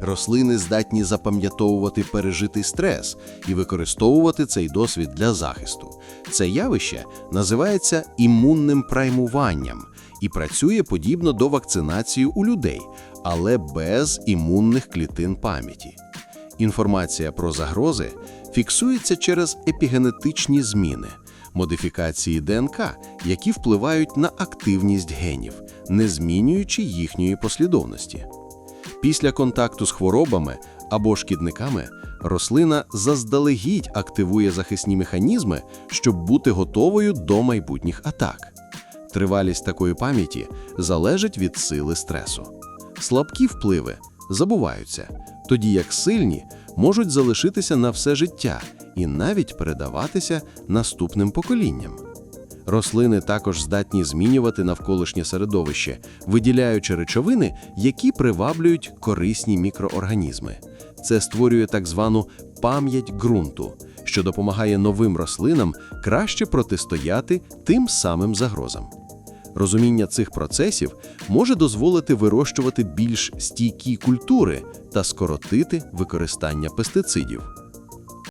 Рослини здатні запам'ятовувати пережитий стрес і використовувати цей досвід для захисту. Це явище називається імунним праймуванням і працює подібно до вакцинації у людей, але без імунних клітин пам'яті. Інформація про загрози фіксується через епігенетичні зміни, модифікації ДНК, які впливають на активність генів, не змінюючи їхньої послідовності. Після контакту з хворобами або шкідниками рослина заздалегідь активує захисні механізми, щоб бути готовою до майбутніх атак. Тривалість такої пам'яті залежить від сили стресу. Слабкі впливи забуваються, тоді як сильні можуть залишитися на все життя і навіть передаватися наступним поколінням. Рослини також здатні змінювати навколишнє середовище, виділяючи речовини, які приваблюють корисні мікроорганізми. Це створює так звану пам'ять ґрунту, що допомагає новим рослинам краще протистояти тим самим загрозам. Розуміння цих процесів може дозволити вирощувати більш стійкі культури та скоротити використання пестицидів.